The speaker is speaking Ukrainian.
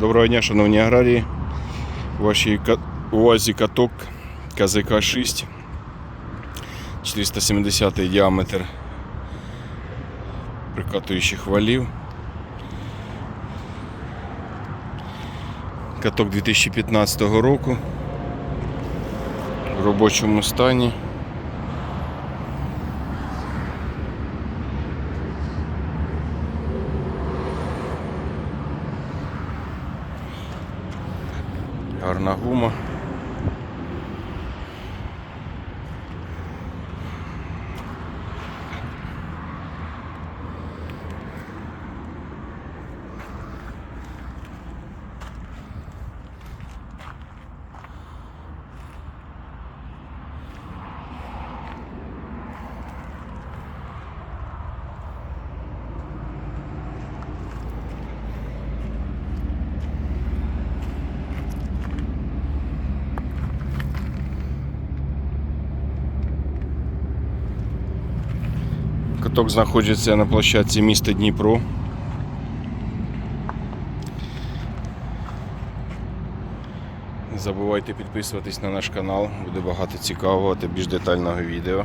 Доброго дня, шановні аграрії. У вашій увазі каток КЗК 6. 470 діаметр прикатуючих валів. Каток 2015 року. В робочому стані. Гарна гума. Каток знаходиться на площадці міста Дніпро. Не забувайте підписуватись на наш канал, буде багато цікавого та більш детального відео.